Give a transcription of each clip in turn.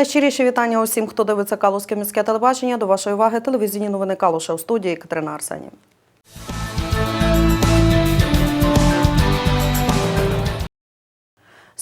Найщиріші вітання усім, хто дивиться Калузьке міське телебачення. До вашої уваги телевізійні новини Калуша у студії Катерина Арсенів.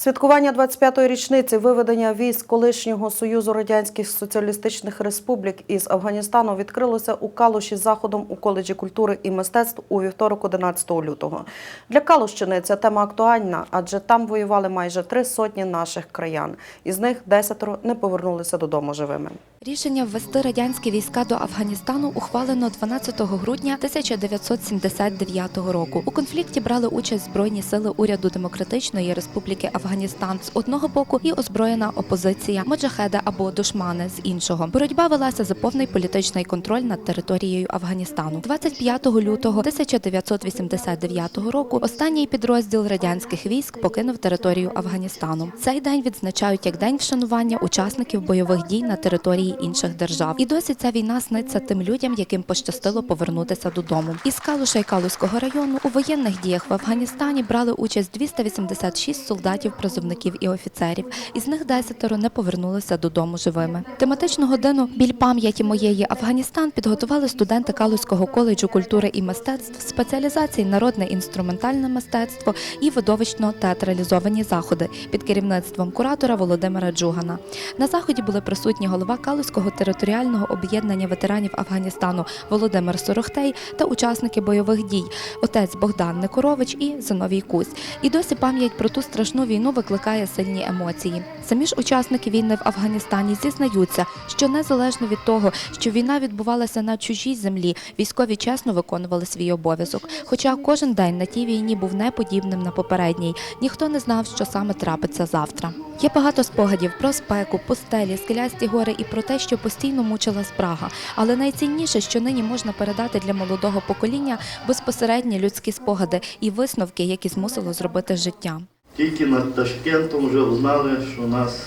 Святкування 25-ї річниці виведення військ колишнього Союзу Радянських Соціалістичних Республік із Афганістану відкрилося у Калуші заходом у коледжі культури і мистецтв у вівторок 11 лютого. Для Калущини ця тема актуальна, адже там воювали майже три сотні наших краян. Із них десятеро не повернулися додому живими. Рішення ввести радянські війська до Афганістану ухвалено 12 грудня 1979 року. У конфлікті брали участь збройні сили уряду Демократичної Республіки Афганістан з одного боку і озброєна опозиція Моджахеда або душмани з іншого. Боротьба велася за повний політичний контроль над територією Афганістану. 25 лютого 1989 року останній підрозділ радянських військ покинув територію Афганістану. Цей день відзначають як день вшанування учасників бойових дій на території інших держав. І досі ця війна сниться тим людям, яким пощастило повернутися додому. Із Калуша і Калузького району у воєнних діях в Афганістані брали участь 286 солдатів, призовників і офіцерів. Із них десятеро не повернулися додому живими. Тематичну годину біль пам'яті моєї Афганістан підготували студенти Калузького коледжу культури і мистецтв, спеціалізації народне інструментальне мистецтво і видовищно театралізовані заходи під керівництвом куратора Володимира Джугана. На заході були присутні голова Калузького територіального об'єднання ветеранів Афганістану Володимир Сорохтей та учасники бойових дій, отець Богдан Никорович і Зиновій Кузь. І досі пам'ять про ту страшну війну викликає сильні емоції. Самі ж учасники війни в Афганістані зізнаються, що незалежно від того, що війна відбувалася на чужій землі, військові чесно виконували свій обов'язок. Хоча кожен день на тій війні був неподібним на попередній, ніхто не знав, що саме трапиться завтра. Є багато спогадів про спеку, пустелі, скелясті гори і про те, що постійно мучила спрага. Але найцінніше, що нині можна передати для молодого покоління, безпосередні людські спогади і висновки, які змусило зробити життя. Тільки над Ташкентом вже узнали, що нас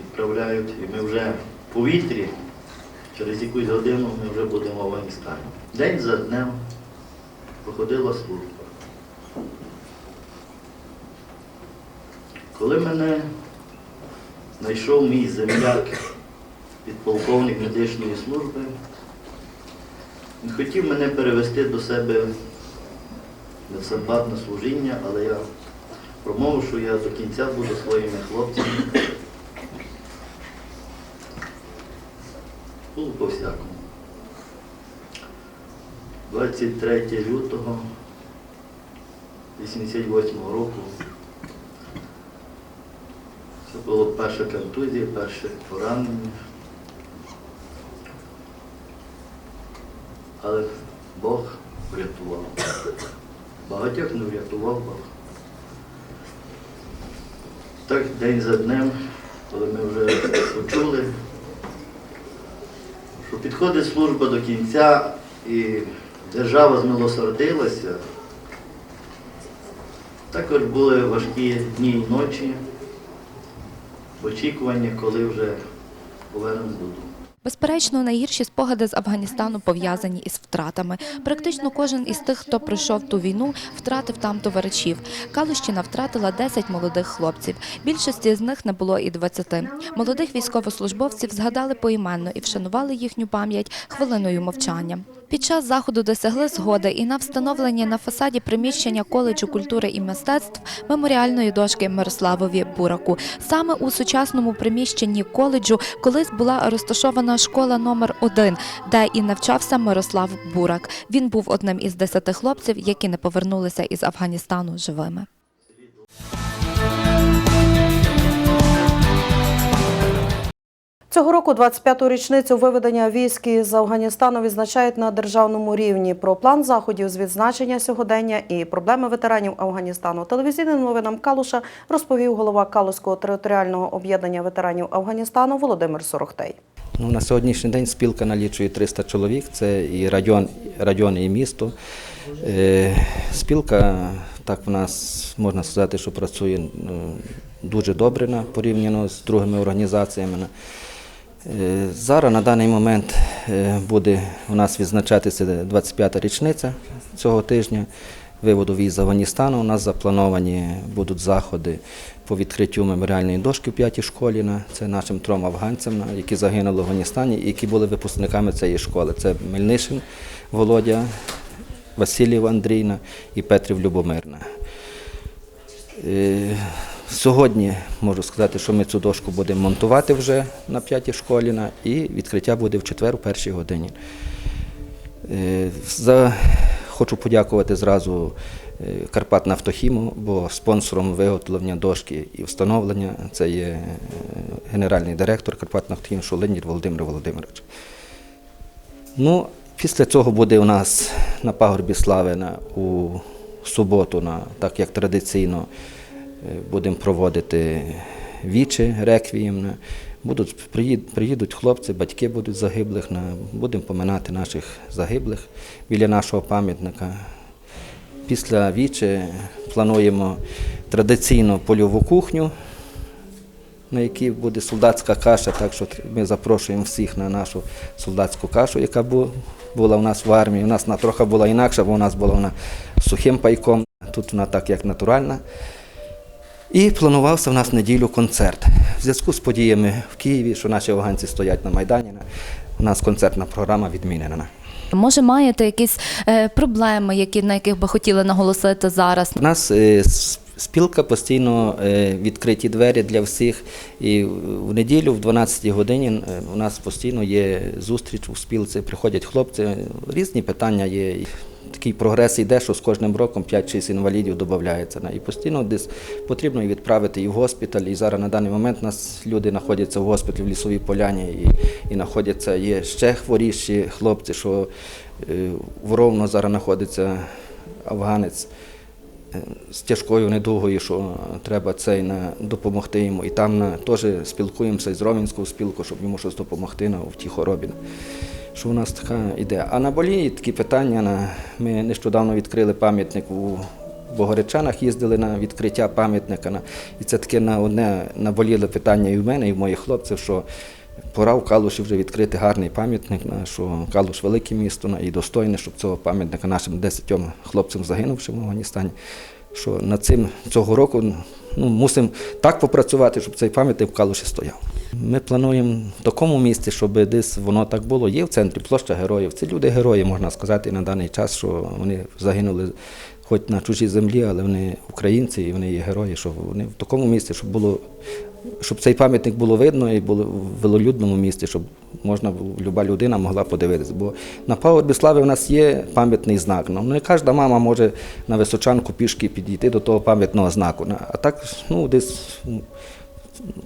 відправляють, і ми вже в повітрі, через якусь годину ми вже будемо в Афганістані. День за днем проходила служба. Коли мене знайшов мій земляк, підполковник медичної служби, він хотів мене перевести до себе на самбатне служіння, але я промовив, що я до кінця буду своїми хлопцями. Було по-всякому. 23 лютого 88 року. Це було перша контузія, перше поранення. Але Бог врятував. Багатьох не врятував Бог. Так день за днем, коли ми вже почули, що підходить служба до кінця і держава змилосердилася, також були важкі дні і ночі, в очікуванні, коли вже повернемось додому. Безперечно, найгірші спогади з Афганістану пов'язані із втратами. Практично кожен із тих, хто пройшов ту війну, втратив там товаришів. Калущина втратила 10 молодих хлопців. Більшості з них не було і 20. Молодих військовослужбовців згадали поіменно і вшанували їхню пам'ять хвилиною мовчання. Під час заходу досягли згоди і на встановлення на фасаді приміщення коледжу культури і мистецтв меморіальної дошки Мирославові Бураку. Саме у сучасному приміщенні коледжу колись була розташована школа номер 1 де і навчався Мирослав Бурак. Він був одним із десяти хлопців, які не повернулися із Афганістану живими. Цього року 25-ту річницю виведення військ із Афганістану відзначають на державному рівні. Про план заходів з відзначення сьогодення і проблеми ветеранів Афганістану телевізійним новинам Калуша розповів голова Калузького територіального об'єднання ветеранів Афганістану Володимир Сорохтей. Ну, на сьогоднішній день спілка налічує 300 чоловік, це і район, район і місто. Е, спілка, так в нас можна сказати, що працює ну, дуже добре порівняно з другими організаціями. Е, зараз на даний момент е, буде у нас відзначатися 25-та річниця цього тижня. виводу військ з Афганістану. У нас заплановані будуть заходи по відкриттю меморіальної дошки в п'ятій школі. Це нашим трьом афганцям, які загинули в Афганістані і які були випускниками цієї школи. Це Мельнишин Володя, Васильєв Андрійна і Петрів Любомирна. Сьогодні можу сказати, що ми цю дошку будемо монтувати вже на п'ятій школі і відкриття буде в четвер у першій годині. Е, За... Хочу подякувати зразу е, Карпатнафтохіму, бо спонсором виготовлення дошки і встановлення це є е, генеральний директор Карпатнафтохіму Шолинір Володимир Володимирович. Ну, після цього буде у нас на пагорбі слави на, у суботу, на, так як традиційно, будемо проводити вічі, реквієм. Будуть, приїдуть хлопці, батьки будуть загиблих, будемо поминати наших загиблих біля нашого пам'ятника. Після вічі плануємо традиційну польову кухню, на якій буде солдатська каша, так що ми запрошуємо всіх на нашу солдатську кашу, яка була у нас в армії. У нас вона трохи була інакша, бо у нас була вона сухим пайком, тут вона так як натуральна. І планувався в нас в неділю концерт. В зв'язку з подіями в Києві, що наші афганці стоять на Майдані, у нас концертна програма відмінена. Може, маєте якісь е, проблеми, які на яких би хотіли наголосити зараз? У нас е, спілка постійно е, відкриті двері для всіх. І в неділю, в 12 годині, у нас постійно є зустріч у спілці, приходять хлопці, різні питання є. Такий прогрес йде, що з кожним роком 5-6 інвалідів додається. І постійно десь потрібно відправити і в госпіталь. І зараз на даний момент у нас люди знаходяться в госпіталі в лісовій поляні і, і знаходяться є ще хворіші хлопці, що е, в Ровно зараз знаходиться афганець е, з тяжкою недугою, що треба цей на допомогти йому. І там на, теж спілкуємося з Ровенською спілкою, щоб йому щось допомогти на, в тій хворобі. Що у нас така ідея. А на болі такі питання. Ми нещодавно відкрили пам'ятник у Богоречанах, їздили на відкриття пам'ятника. І це таке на одне наболіле питання і в мене, і в моїх хлопців, що пора в Калуші вже відкрити гарний пам'ятник, що Калуш велике місто і достойне, щоб цього пам'ятника нашим 10 хлопцям загинувшим в Афганістані. Що над цим цього року ну, мусимо так попрацювати, щоб цей пам'ятник в Калуші стояв. Ми плануємо в такому місці, щоб десь воно так було. Є в центрі площа героїв. Це люди герої, можна сказати, на даний час, що вони загинули хоч на чужій землі, але вони українці і вони є герої, що вони в такому місці, щоб було. Щоб цей пам'ятник було видно і було в велолюдному місці, щоб можна люба людина могла подивитися. Бо на пагорбі слави в нас є пам'ятний знак. Ну, не кожна мама може на височанку пішки підійти до того пам'ятного знаку. А так, ну, десь в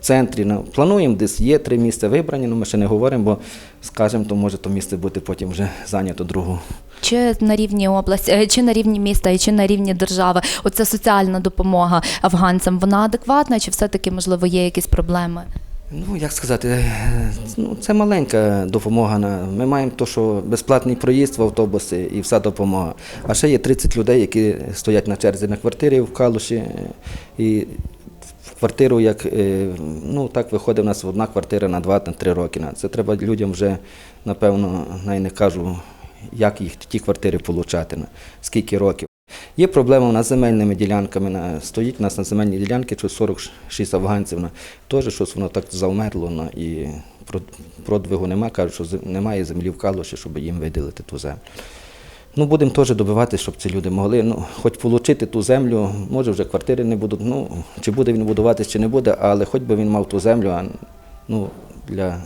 центрі. Ну, плануємо, десь є три місця вибрані, але ми ще не говоримо, бо скажемо, то може то місце бути потім вже зайнято другу. Чи на рівні області, е, чи на рівні міста, і чи на рівні держави? Оця соціальна допомога афганцям, вона адекватна, чи все-таки можливо є якісь проблеми? Ну, як сказати, е, ну, це маленька допомога. Ми маємо то, що безплатний проїзд в автобуси і вся допомога. А ще є 30 людей, які стоять на черзі на квартирі в Калуші. е, І квартиру, як е, ну так виходить у нас одна квартира на 2-3 роки. Це треба людям вже, напевно, навіть не кажу, як їх ті квартири получати, скільки років. Є проблема у нас з земельними ділянками. Стоїть у нас на земельній ділянці щось 46 афганців. Теж щось воно так завмерло і продвигу нема. Кажуть, що немає землі в Калуші, щоб їм виділити ту землю. Ну, будемо теж добиватися, щоб ці люди могли ну, хоч отримати ту землю, може вже квартири не будуть, ну, чи буде він будуватися, чи не буде, але хоч би він мав ту землю, а ну, для...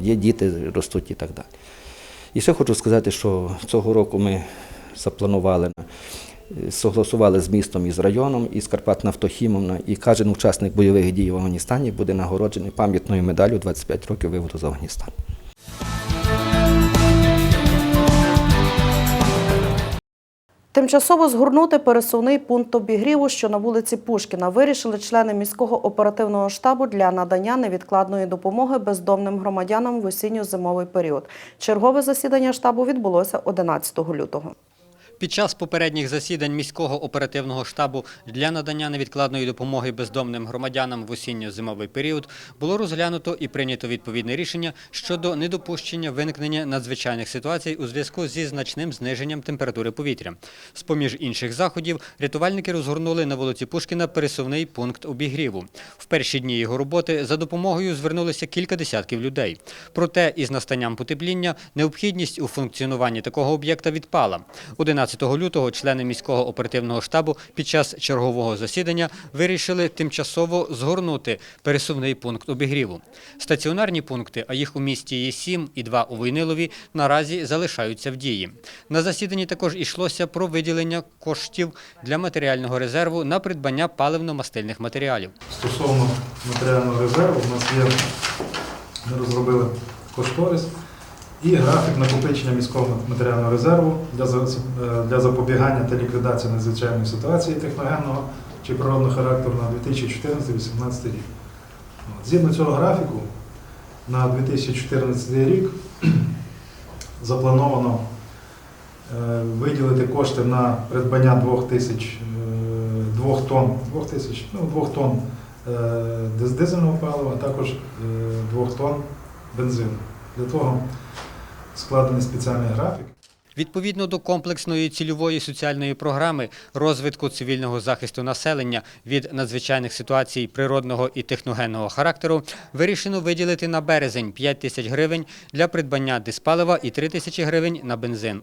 є діти, ростуть і так далі. І ще хочу сказати, що цього року ми запланували, е, согласували з містом і з районом, і з Карпатнафтохімом, на- і кожен учасник бойових дій в Афганістані буде нагороджений пам'ятною медаллю 25 років виводу з Афганістану. Тимчасово згорнути пересувний пункт обігріву, що на вулиці Пушкіна, вирішили члени міського оперативного штабу для надання невідкладної допомоги бездомним громадянам в осінньо-зимовий період. Чергове засідання штабу відбулося 11 лютого. Під час попередніх засідань міського оперативного штабу для надання невідкладної допомоги бездомним громадянам в осінньо-зимовий період було розглянуто і прийнято відповідне рішення щодо недопущення виникнення надзвичайних ситуацій у зв'язку зі значним зниженням температури повітря. З-поміж інших заходів рятувальники розгорнули на вулиці Пушкіна пересувний пункт обігріву. В перші дні його роботи за допомогою звернулися кілька десятків людей. Проте із настанням потепління необхідність у функціонуванні такого об'єкта відпала. 11 лютого члени міського оперативного штабу під час чергового засідання вирішили тимчасово згорнути пересувний пункт обігріву. Стаціонарні пункти, а їх у місті є сім і два у Войнилові, наразі залишаються в дії. На засіданні також йшлося про виділення коштів для матеріального резерву на придбання паливно-мастильних матеріалів. Стосовно матеріального резерву, у нас є, ми розробили кошторис і графік накопичення міського матеріального резерву для, е, для запобігання та ліквідації надзвичайної ситуації техногенного чи природного характеру на 2014-2018 рік. Згідно цього графіку, на 2014 рік заплановано е, виділити кошти на придбання 2 тисяч, е, 2 тонн, 2 тисяч, ну, 2 тонн е, дизельного палива, а також 2 тонн бензину. Для того складений спеціальний графік. Відповідно до комплексної цільової соціальної програми розвитку цивільного захисту населення від надзвичайних ситуацій природного і техногенного характеру, вирішено виділити на березень 5 тисяч гривень для придбання диспалива і 3 тисячі гривень на бензин.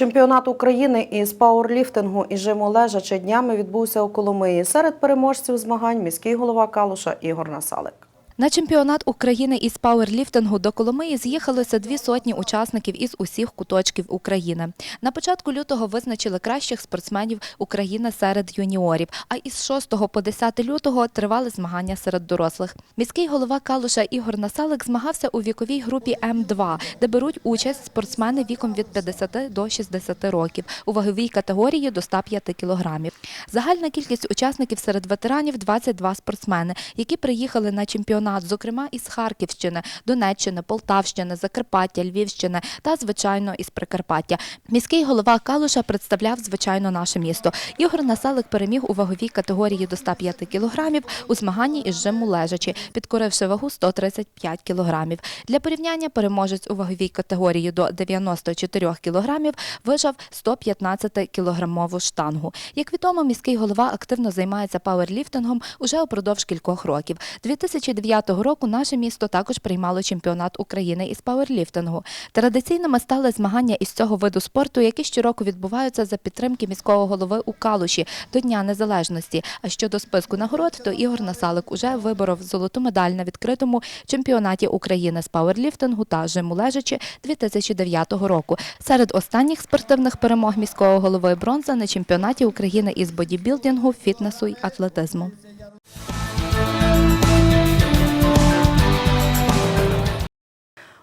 Чемпіонат України із пауерліфтингу і жиму лежачи днями відбувся у Коломиї. Серед переможців змагань міський голова Калуша Ігор Насалик. На чемпіонат України із пауерліфтингу до Коломиї з'їхалося дві сотні учасників із усіх куточків України. На початку лютого визначили кращих спортсменів України серед юніорів. А із 6 по 10 лютого тривали змагання серед дорослих. Міський голова Калуша Ігор Насалик змагався у віковій групі М2, де беруть участь спортсмени віком від 50 до 60 років у ваговій категорії до 105 кілограмів. Загальна кількість учасників серед ветеранів 22 спортсмени, які приїхали на чемпіонат, зокрема із Харківщини, Донеччини, Полтавщини, Закарпаття, Львівщини та, звичайно, із Прикарпаття. Міський голова Калуша представляв, звичайно, наше місто. Ігор Насалик переміг у ваговій категорії до 105 кілограмів у змаганні із жиму лежачі, підкоривши вагу 135 кілограмів. Для порівняння переможець у ваговій категорії до 94 кілограмів вижав 115-кілограмову штангу. Як відомо, міський голова активно займається пауерліфтингом уже упродовж кількох років. 2009 року наше місто також приймало чемпіонат України із пауерліфтингу. Традиційними стали змагання із цього виду спорту, які щороку відбуваються за підтримки міського голови у Калуші до Дня Незалежності. А щодо списку нагород, то Ігор Насалик уже виборов золоту медаль на відкритому чемпіонаті України з пауерліфтингу та жиму лежачі 2009 року. Серед останніх спортивних перемог міського голови бронза на чемпіонаті України із бодібілдингу, фітнесу й атлетизму.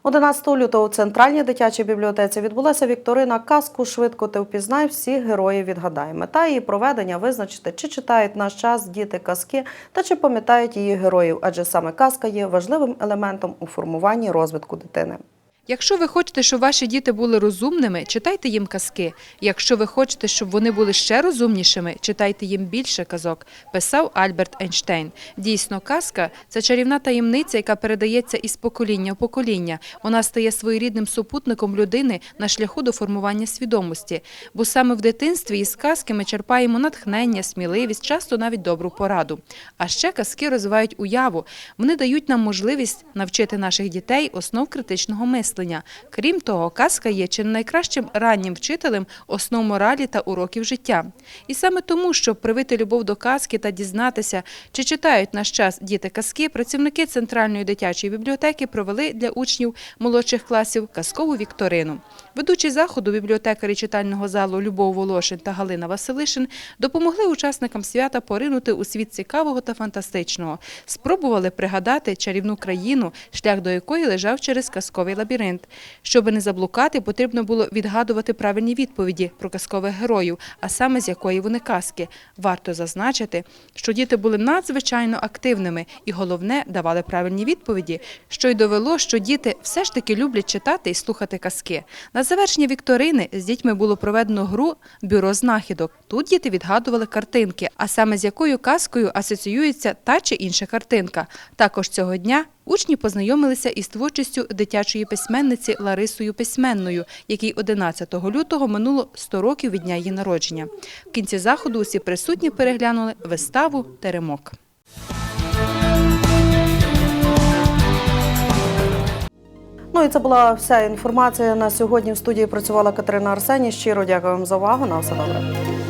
11 лютого у центральній дитячій бібліотеці відбулася вікторина казку Швидко ти впізнай всіх герої відгадай. Мета її проведення визначити, чи читають наш час діти казки та чи пам'ятають її героїв, адже саме казка є важливим елементом у формуванні розвитку дитини. Якщо ви хочете, щоб ваші діти були розумними, читайте їм казки. Якщо ви хочете, щоб вони були ще розумнішими, читайте їм більше казок, писав Альберт Ейнштейн. Дійсно, казка це чарівна таємниця, яка передається із покоління в покоління. Вона стає своєрідним супутником людини на шляху до формування свідомості. Бо саме в дитинстві із казки ми черпаємо натхнення, сміливість, часто навіть добру пораду. А ще казки розвивають уяву. Вони дають нам можливість навчити наших дітей основ критичного мислення. Крім того, казка є чи найкращим раннім вчителем основ моралі та уроків життя. І саме тому, щоб привити любов до казки та дізнатися, чи читають наш час діти казки, працівники Центральної дитячої бібліотеки провели для учнів молодших класів казкову вікторину. Ведучі заходу бібліотекарі читального залу Любов Волошин та Галина Василишин допомогли учасникам свята поринути у світ цікавого та фантастичного. Спробували пригадати чарівну країну, шлях до якої лежав через казковий лабіринт. Лабіринт. Щоби не заблукати, потрібно було відгадувати правильні відповіді про казкових героїв, а саме з якої вони казки. Варто зазначити, що діти були надзвичайно активними і головне давали правильні відповіді, що й довело, що діти все ж таки люблять читати і слухати казки. На завершення вікторини з дітьми було проведено гру Бюро знахідок. Тут діти відгадували картинки, а саме з якою казкою асоціюється та чи інша картинка. Також цього дня учні познайомилися із творчістю дитячої письменниці Ларисою Письменною, якій 11 лютого минуло 100 років від дня її народження. В кінці заходу усі присутні переглянули виставу Теремок. Ну і це була вся інформація на сьогодні. В студії працювала Катерина Арсеній. Щиро дякую вам за увагу. На все добре.